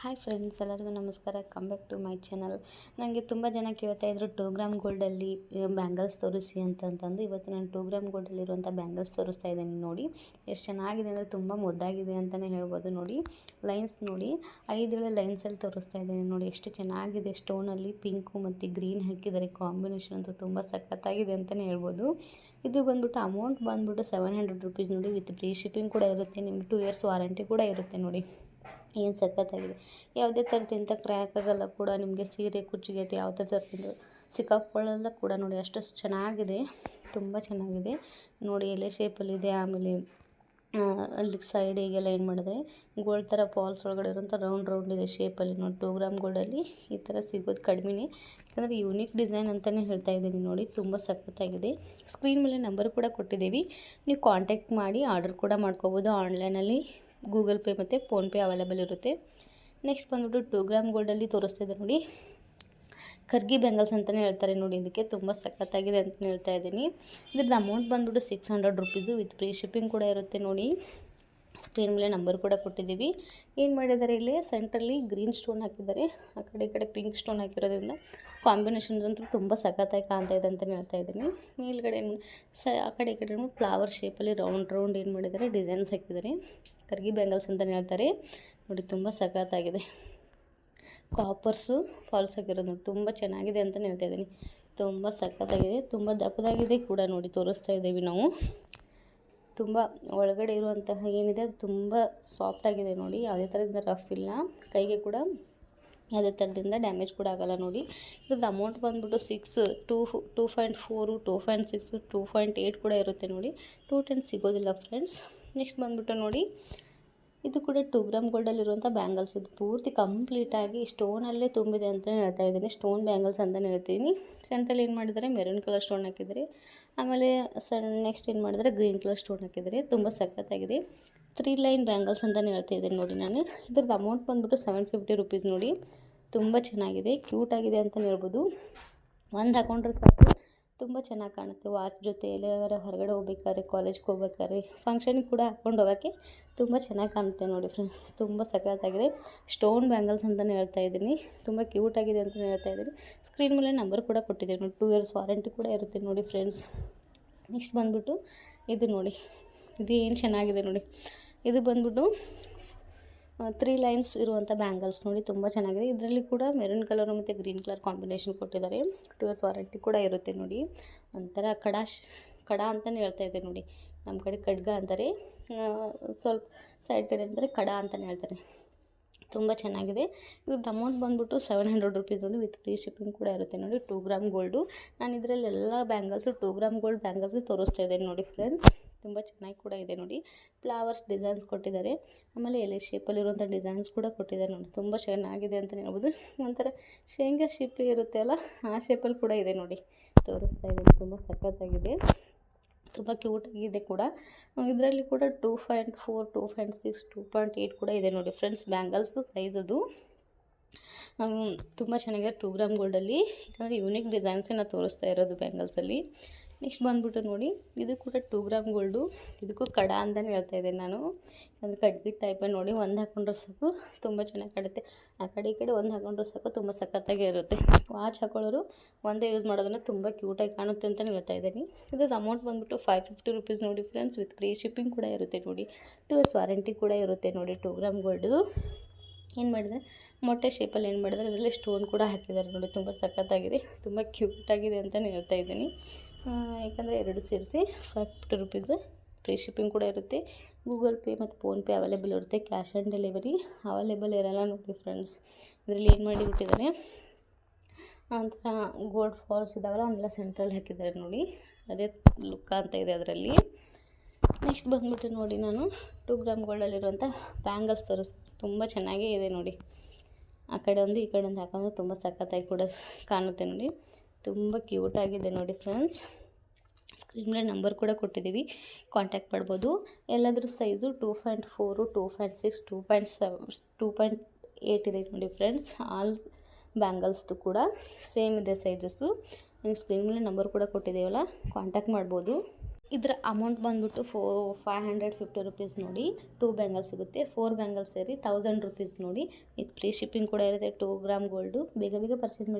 Hi friends, ಎಲ್ಲರಿಗೂ ನಮಸ್ಕಾರ. Come back to my channel ನನಗೆ ತುಂಬ ಜನ ಕೇಳ್ತಾ ಇದ್ರು ಟೂ ಗ್ರಾಮ್ ಗೋಲ್ಡಲ್ಲಿ ಬ್ಯಾಂಗಲ್ಸ್ ತೋರಿಸಿ ಅಂತಂತಂದು ಇವತ್ತು ನಾನು ಟೂ ಗ್ರಾಮ್ ಗೋಲ್ಡಲ್ಲಿರುವಂಥ ಬ್ಯಾಂಗಲ್ಸ್ ತೋರಿಸ್ತಾ ಇದ್ದೀನಿ ನೋಡಿ. ಎಷ್ಟು ಚೆನ್ನಾಗಿದೆ ಅಂದರೆ ತುಂಬ ಮುದ್ದಾಗಿದೆ ಅಂತಲೇ ಹೇಳ್ಬೋದು ನೋಡಿ. ಲೈನ್ಸ್ ನೋಡಿ. ಐದೇಳು ಲೈನ್ಸಲ್ಲಿ ತೋರಿಸ್ತಾ ಇದ್ದೀನಿ ನೋಡಿ. ಎಷ್ಟು ಚೆನ್ನಾಗಿದೆ ಸ್ಟೋನಲ್ಲಿ ಪಿಂಕು ಮತ್ತು ಗ್ರೀನ್ ಹಾಕಿದ್ದಾರೆ. ಕಾಂಬಿನೇಷನ್ ಅಂತೂ ತುಂಬ ಸಖತ್ತಾಗಿದೆ ಅಂತಲೇ ಹೇಳ್ಬೋದು. ಇದು ಬಂದ್ಬಿಟ್ಟು ಅಮೌಂಟ್ ಬಂದ್ಬಿಟ್ಟು ಸೆವೆನ್ ಹಂಡ್ರೆಡ್ ರುಪೀಸ್ ನೋಡಿ. ವಿತ್ ಫ್ರೀ ಶಿಪ್ಪಿಂಗ್ ಕೂಡ ಇರುತ್ತೆ. ನಿಮಗೆ ಟೂ ಇಯರ್ಸ್ ವಾರಂಟಿ ಕೂಡ ಇರುತ್ತೆ ನೋಡಿ. ಏನು ಸಖತ್ತಾಗಿದೆ. ಯಾವುದೇ ಥರದಿಂದ ಕ್ರ್ಯಾಕ್ ಆಗಲ್ಲ ಕೂಡ ನಿಮಗೆ ಸೀರೆ ಕುಚ್ಚಿಗೆ ಯಾವುದೇ ಥರದಿಂದ ಸಿಕ್ಕಾಕೊಳ್ಳಲ್ಲ ಕೂಡ ನೋಡಿ ಅಷ್ಟು ಚೆನ್ನಾಗಿದೆ. ತುಂಬ ಚೆನ್ನಾಗಿದೆ. ನೋಡಿ ಎಲೆ ಶೇಪಲ್ಲಿದೆ ಆಮೇಲೆ ಅಲ್ಲಿ ಸೈಡಿಗೆಲ್ಲ ಏನು ಮಾಡಿದ್ರೆ ಗೋಲ್ಡ್ ಥರ ಫಾಲ್ಸ್ ಒಳಗಡೆ ಇರೋಂಥ ರೌಂಡ್ ರೌಂಡ್ ಇದೆ ಶೇಪಲ್ಲಿ ನೋಡಿ ಟೂ ಗ್ರಾಮ್ ಗೋಲ್ಡಲ್ಲಿ ಈ ಥರ ಸಿಗೋದು ಕಡಿಮೆನೇ. ಯಾಕಂದರೆ ಯೂನಿಕ್ ಡಿಸೈನ್ ಅಂತಲೇ ಹೇಳ್ತಾ ಇದ್ದೀನಿ ನೋಡಿ. ತುಂಬ ಸಖತ್ತಾಗಿದೆ. ಸ್ಕ್ರೀನ್ ಮೇಲೆ ನಂಬರ್ ಕೂಡ ಕೊಟ್ಟಿದ್ದೀವಿ. ನೀವು ಕಾಂಟ್ಯಾಕ್ಟ್ ಮಾಡಿ ಆರ್ಡರ್ ಕೂಡ ಮಾಡ್ಕೋಬೋದು ಆನ್ಲೈನಲ್ಲಿ ಗೂಗಲ್ ಪೇ ಮತ್ತು ಫೋನ್ಪೇ ಅವೈಲೇಬಲ್ ಇರುತ್ತೆ. ನೆಕ್ಸ್ಟ್ ಬಂದ್ಬಿಟ್ಟು ಟೂ ಗ್ರಾಮ್ ಗೋಲ್ಡಲ್ಲಿ ತೋರಿಸ್ತಿದೆ ನೋಡಿ. ಕರ್ಗಿ ಬೆಂಗಲ್ಸ್ ಅಂತಲೇ ಹೇಳ್ತಾರೆ ನೋಡಿ, ಇದಕ್ಕೆ ತುಂಬ ಸಖತ್ತಾಗಿದೆ ಅಂತಲೇ ಹೇಳ್ತಾ ಇದ್ದೀನಿ. ಇದ್ರದ್ದು ಅಮೌಂಟ್ ಬಂದ್ಬಿಟ್ಟು six hundred rupees with free shipping ಕೂಡ ಇರುತ್ತೆ ನೋಡಿ. ಸ್ಕ್ರೀನ್ ಮೇಲೆ ನಂಬರ್ ಕೂಡ ಕೊಟ್ಟಿದ್ದೀವಿ. ಏನು ಮಾಡಿದ್ದಾರೆ ಇಲ್ಲಿ? ಸೆಂಟ್ರಲ್ಲಿ ಗ್ರೀನ್ ಸ್ಟೋನ್ ಹಾಕಿದ್ದಾರೆ. ಆ ಕಡೆ ಈ ಕಡೆ ಪಿಂಕ್ ಸ್ಟೋನ್ ಹಾಕಿರೋದ್ರಿಂದ ಕಾಂಬಿನೇಷನ್ ಅಂತೂ ತುಂಬ ಸಖತ್ತಾಗಿ ಕಾಣ್ತಾ ಇದೆ ಅಂತಲೇ ಹೇಳ್ತಾ ಇದ್ದೀನಿ. ಮೇಲ್ಗಡೆ ಏನು ಸ, ಆ ಕಡೆ ಈ ಕಡೆ ಫ್ಲವರ್ ಶೇಪಲ್ಲಿ ರೌಂಡ್ ರೌಂಡ್ ಏನು ಮಾಡಿದ್ದಾರೆ? ಡಿಸೈನ್ಸ್ ಹಾಕಿದ್ದಾರೆ. ಕರ್ಗಿ ಬ್ಯಾಂಗಲ್ಸ್ ಅಂತಲೇ ಹೇಳ್ತಾರೆ. ನೋಡಿ, ತುಂಬ ಸಖತ್ತಾಗಿದೆ. ಕಾಪರ್ಸು ಫಾಲ್ಸ್ ಆಗಿರೋದು ನೋಡಿ, ತುಂಬ ಚೆನ್ನಾಗಿದೆ ಅಂತಲೇ ಹೇಳ್ತಾ ಇದ್ದೀನಿ. ತುಂಬ ಸಖತ್ತಾಗಿದೆ, ತುಂಬ ದಪ್ಪದಾಗಿದೆ ಕೂಡ ನೋಡಿ, ತೋರಿಸ್ತಾ ಇದ್ದೀವಿ ನಾವು. ತುಂಬ ಒಳಗಡೆ ಇರುವಂತಹ ಏನಿದೆ ಅದು ತುಂಬ ಸಾಫ್ಟಾಗಿದೆ ನೋಡಿ. ಯಾವುದೇ ಥರದಿಂದ ರಫ್ ಇಲ್ಲ. ಕೈಗೆ ಕೂಡ ಯಾವುದೇ ಥರದಿಂದ ಡ್ಯಾಮೇಜ್ ಕೂಡ ಆಗಲ್ಲ ನೋಡಿ. ಇದ್ರದ್ದು ಅಮೌಂಟ್ ಬಂದ್ಬಿಟ್ಟು six two two point four two point six two point eight ಕೂಡ ಇರುತ್ತೆ ನೋಡಿ. ಟೂ ಟೆನ್ ಸಿಗೋದಿಲ್ಲ ಫ್ರೆಂಡ್ಸ್ ನೆಕ್ಸ್ಟ್ ಬಂದ್ಬಿಟ್ಟು ನೋಡಿ. ಇದು ಕೂಡ ಟೂ ಗ್ರಾಮ್ ಗೋಲ್ಡಲ್ಲಿರುವಂಥ ಬ್ಯಾಂಗಲ್ಸ್ ಇದು. ಪೂರ್ತಿ ಕಂಪ್ಲೀಟಾಗಿ ಸ್ಟೋನಲ್ಲೇ ತುಂಬಿದೆ ಅಂತಲೇ ಹೇಳ್ತಾ ಇದ್ದೀನಿ. ಸ್ಟೋನ್ ಬ್ಯಾಂಗಲ್ಸ್ ಅಂತಲೇ ಹೇಳ್ತೀನಿ. ಸೆಂಟ್ರಲ್ಲಿ ಏನು ಮಾಡಿದರೆ ಮೆರೂನ್ ಕಲರ್ ಸ್ಟೋನ್ ಹಾಕಿದ್ದಾರೆ. ಆಮೇಲೆ ಸಣ್ಣ ನೆಕ್ಸ್ಟ್ ಏನು ಮಾಡಿದರೆ ಗ್ರೀನ್ ಕಲರ್ ಸ್ಟೋನ್ ಹಾಕಿದ್ದಾರೆ. ತುಂಬ ಸಖತ್ತಾಗಿದೆ. ತ್ರೀ ಲೈನ್ ಬ್ಯಾಂಗಲ್ಸ್ ಅಂತಲೇ ಹೇಳ್ತಾ ಇದ್ದೀನಿ ನೋಡಿ ನಾನು. ಇದ್ರದ್ದು ಅಮೌಂಟ್ ಬಂದುಬಿಟ್ಟು ಸೆವೆನ್ ಫಿಫ್ಟಿ ರುಪೀಸ್ ನೋಡಿ. ತುಂಬ ಚೆನ್ನಾಗಿದೆ. ಕ್ಯೂಟ್ ಆಗಿದೆ ಅಂತಲೇ ಹೇಳ್ಬೋದು. ಒಂದು ಹಾಕೊಂಡ್ರೆ ಸಾಕು. ತುಂಬ ಚೆನ್ನಾಗಿ ಕಾಣುತ್ತೆ. ವಾಚ್ ಜೊತೆ ಎಲ್ಲಾರ ಹೊರಗಡೆ ಹೋಗ್ಬೇಕಾದ್ರೆ ಕಾಲೇಜ್ಗೆ ಹೋಗ್ಬೇಕಾದ್ರೆ ಫಂಕ್ಷನಿಗೆ ಕೂಡ ಹಾಕ್ಕೊಂಡು ಹೋಗೋಕ್ಕೆ ತುಂಬ ಚೆನ್ನಾಗಿ ಕಾಣುತ್ತೆ ನೋಡಿ ಫ್ರೆಂಡ್ಸ್ ತುಂಬ ಸಖತ್ತಾಗಿದೆ. ಸ್ಟೋನ್ ಬ್ಯಾಂಗಲ್ಸ್ ಅಂತಲೇ ಹೇಳ್ತಾ ಇದ್ದೀನಿ. ತುಂಬ ಕ್ಯೂಟ್ ಆಗಿದೆ ಅಂತಲೇ ಹೇಳ್ತಾ ಇದ್ದೀನಿ. ಸ್ಕ್ರೀನ್ ಮೇಲೆ ನಂಬರ್ ಕೂಡ ಕೊಟ್ಟಿದ್ದೀನಿ ನೋಡಿ ಟೂ ಇಯರ್ಸ್ ವಾರಂಟಿ ಕೂಡ ಇರುತ್ತೆ ನೋಡಿ ಫ್ರೆಂಡ್ಸ್ ನೆಕ್ಸ್ಟ್ ಬಂದುಬಿಟ್ಟು ಇದು ನೋಡಿ. ಇದು ಏನು ಚೆನ್ನಾಗಿದೆ ನೋಡಿ. ಇದು ಬಂದ್ಬಿಟ್ಟು ತ್ರೀ ಲೈನ್ಸ್ ಇರುವಂಥ ಬ್ಯಾಂಗಲ್ಸ್ ನೋಡಿ ತುಂಬ ಚೆನ್ನಾಗಿದೆ. ಇದರಲ್ಲಿ ಕೂಡ ಮೆರೂನ್ ಕಲರ್ ಮತ್ತು ಗ್ರೀನ್ ಕಲರ್ ಕಾಂಬಿನೇಷನ್ ಕೊಟ್ಟಿದ್ದಾರೆ. ಟೂ ಇಯರ್ಸ್ ವಾರಂಟಿ ಕೂಡ ಇರುತ್ತೆ ನೋಡಿ. ಒಂಥರ ಕಡಾ ಕಡ ಅಂತಲೇ ಹೇಳ್ತಾ ಇದ್ದೆ ನೋಡಿ. ನಮ್ಮ ಕಡೆ ಖಡ್ಗ ಅಂತಾರೆ. ಸ್ವಲ್ಪ ಸೈಡ್ ಕಡೆ ಅಂತಾರೆ ಕಡ ಅಂತಲೇ ಹೇಳ್ತಾರೆ. ತುಂಬ ಚೆನ್ನಾಗಿದೆ. ಇದ್ರದ್ದು ಅಮೌಂಟ್ ಬಂದ್ಬಿಟ್ಟು ಸೆವೆನ್ ಹಂಡ್ರೆಡ್ ರುಪೀಸ್ ನೋಡಿ ವಿತ್ ಫ್ರೀ ಶಿಪ್ಪಿಂಗ್ ಕೂಡ ಇರುತ್ತೆ ನೋಡಿ. ಟೂ ಗ್ರಾಮ್ ಗೋಲ್ಡು ನಾನು ಇದರಲ್ಲಿ ಎಲ್ಲ bangles two gram gold bangles ತೋರಿಸ್ತಾ ಇದ್ದೇನೆ ನೋಡಿ ಫ್ರೆಂಡ್ಸ್ ತುಂಬ ಚೆನ್ನಾಗಿ ಕೂಡ ಇದೆ ನೋಡಿ. ಫ್ಲವರ್ಸ್, ಡಿಸೈನ್ಸ್ ಕೊಟ್ಟಿದ್ದಾರೆ. ಆಮೇಲೆ ಎಲೆ ಶೇಪಲ್ಲಿರುವಂಥ ಡಿಸೈನ್ಸ್ ಕೂಡ ಕೊಟ್ಟಿದ್ದಾರೆ ನೋಡಿ. ತುಂಬ ಚೆನ್ನಾಗಿದೆ ಅಂತಲೇ ಹೇಳ್ಬೋದು. ಒಂಥರ ಶೇಂಗಾ ಶೇಪ್ ಇರುತ್ತೆ ಅಲ್ಲ, ಆ ಶೇಪಲ್ಲಿ ಕೂಡ ಇದೆ ನೋಡಿ. ತೋರಿಸ್ತಾ ಇದ್ದೀನಿ, ತುಂಬ ಸಖತ್ತಾಗಿದೆ. ತುಂಬ ಕ್ಯೂಟಾಗಿದೆ ಕೂಡ. ಇದರಲ್ಲಿ ಕೂಡ two point four, two point six, two point eight ಕೂಡ ಇದೆ ನೋಡಿ ಫ್ರೆಂಡ್ಸ್. ಬ್ಯಾಂಗಲ್ಸು ಅದು. ತುಂಬ ಚೆನ್ನಾಗಿದೆ, ಟೂ ಗ್ರಾಮ್ ಗೋಲ್ಡಲ್ಲಿ ಯಾಕಂದರೆ ಯೂನಿಕ್ ಡಿಸೈನ್ಸೇ ನಾನು ತೋರಿಸ್ತಾ ಇರೋದು ಬ್ಯಾಂಗಲ್ಸಲ್ಲಿ? ನೆಕ್ಸ್ಟ್ ಬಂದ್ಬಿಟ್ಟು ನೋಡಿ, ಇದು ಕೂಡ ಟೂ ಗ್ರಾಮ್ ಗೋಲ್ಡು ಇದಕ್ಕೂ ಕಡ ಅಂತಲೇ ಹೇಳ್ತಾ ಇದ್ದೀನಿ ನಾನು. ಅಂದರೆ ಕಡ್ಗಿ ಟೈಪೇ ನೋಡಿ, ಒಂದು ಹಾಕೊಂಡ್ರೆ ಸಾಕು, ತುಂಬ ಚೆನ್ನಾಗಿ ಕಾಣುತ್ತೆ ಆ ಕಡೆ ಈ ಕಡೆ ಒಂದು ಹಾಕೊಂಡ್ರೆ ಸಾಕು, ತುಂಬ ಸಖತ್ತಾಗಿ ಇರುತ್ತೆ. ವಾಚ್ ಹಾಕೊಳ್ಳೋರು ಒಂದೇ ಯೂಸ್ ಮಾಡೋದನ್ನ ತುಂಬ ಕ್ಯೂಟಾಗಿ ಕಾಣುತ್ತೆ ಅಂತಲೇ ಹೇಳ್ತಾ ಇದ್ದೀನಿ. ಇದ್ರದ್ದು ಅಮೌಂಟ್ ಬಂದ್ಬಿಟ್ಟು ಫೈವ್ ಫಿಫ್ಟಿ ರುಪೀಸ್ ನೋಡಿ ಫ್ರೆಂಡ್ಸ್ ವಿತ್ ಫ್ರೀ ಶಿಪ್ಪಿಂಗ್ ಕೂಡ ಇರುತ್ತೆ ನೋಡಿ. ಟೂ ಇಯರ್ಸ್ ವಾರಂಟಿ ಕೂಡ ಇರುತ್ತೆ ನೋಡಿ ಟೂ ಗ್ರಾಮ್ ಗೋಲ್ಡು ಏನು ಮಾಡಿದರೆ, ಮೊಟ್ಟೆ ಶೇಪಲ್ಲಿ ಏನು ಮಾಡಿದ್ರೆ ಅದರಲ್ಲಿ ಸ್ಟೋನ್ ಕೂಡ ಹಾಕಿದ್ದಾರೆ ನೋಡಿ, ತುಂಬ ಸಖತ್ತಾಗಿದೆ, ತುಂಬ ಕ್ಯೂಟಾಗಿದೆ ಅಂತಲೇ ಹೇಳ್ತಾ ಇದ್ದೀನಿ. ಯಾಕಂದರೆ ಎರಡು ಸೇರಿಸಿ five fifty rupees free shipping ಕೂಡ ಇರುತ್ತೆ. ಗೂಗಲ್ ಪೇ ಮತ್ತು ಫೋನ್ಪೇ ಅವೈಲೇಬಲ್ ಇರುತ್ತೆ. ಕ್ಯಾಶ್ ಆನ್ ಡೆಲಿವರಿ ಅವೈಲೇಬಲ್ ಇರೋಲ್ಲ ನೋಡಿ ಫ್ರೆಂಡ್ಸ್ ಇದರಲ್ಲಿ ಏನು ಮಾಡಿಬಿಟ್ಟಿದ್ದಾರೆ? ಒಂಥರ ಗೋಲ್ಡ್ ಫಾಲ್ಸ್ ಇದ್ದಾವಲ್ಲ ಅವನ್ನೆಲ್ಲ ಸೆಂಟ್ರಲ್ಲಿ ಹಾಕಿದ್ದಾರೆ ನೋಡಿ. ಅದೇ ಲುಕ್ ಅಂತ ಇದೆ ಅದರಲ್ಲಿ. ನೆಕ್ಸ್ಟ್ ಬಂದುಬಿಟ್ಟು ನೋಡಿ ನಾನು. ಟೂ ಗ್ರಾಮ್ ಗೋಲ್ಡಲ್ಲಿರುವಂಥ ಬ್ಯಾಂಗಲ್ಸ್ ತರಿಸ್, ತುಂಬ ಚೆನ್ನಾಗೇ ಇದೆ ನೋಡಿ. ಆ ಕಡೆ ಒಂದು, ಈ ಕಡೆ ಒಂದು ಹಾಕೊಂಡ್ರೆ ತುಂಬ ಸಖತ್ತಾಗಿ ಕೂಡ ಕಾಣುತ್ತೆ ನೋಡಿ. ತುಂಬ ಕ್ಯೂಟಾಗಿದೆ ನೋಡಿ ಫ್ರೆಂಡ್ಸ್. ಸ್ಕ್ರೀನ್ ಮೇಲೆ ನಂಬರ್ ಕೂಡ ಕೊಟ್ಟಿದ್ದೀವಿ. ಕಾಂಟ್ಯಾಕ್ಟ್ ಮಾಡ್ಬೋದು. ಎಲ್ಲಾದರೂ size two point four, two point six, two point seven two point eight ಇದೆ ನೋಡಿ ಫ್ರೆಂಡ್ಸ್. ಆಲ್ ಬ್ಯಾಂಗಲ್ಸ್ದು ಕೂಡ ಸೇಮ್ ಇದೆ ಸೈಜಸ್ಸು. ನೀವು ಸ್ಕ್ರೀನ್ ಮೇಲೆ ನಂಬರ್ ಕೂಡ ಕೊಟ್ಟಿದ್ದೀವಲ್ಲ, ಕಾಂಟ್ಯಾಕ್ಟ್ ಮಾಡ್ಬೋದು. ಇದರ ಅಮೌಂಟ್ ಬಂದ್ಬಿಟ್ಟು ಫೋ, ಫೈವ್ ಹಂಡ್ರೆಡ್ ಫಿಫ್ಟಿ ರುಪೀಸ್ ನೋಡಿ. ಟೂ ಬ್ಯಾಂಗಲ್ಸ್ ಸಿಗುತ್ತೆ. ಫೋರ್ ಬ್ಯಾಂಗಲ್ಸ್ ಸೇರಿ ತೌಸಂಡ್ ರುಪೀಸ್ ನೋಡಿ. ಇದು ಫ್ರೀ ಶಿಪ್ಪಿಂಗ್ ಕೂಡ ಇರುತ್ತೆ. Two gram gold. ಬೇಗ ಬೇಗ ಪರ್ಚೇಸ್ ಮಾಡಿ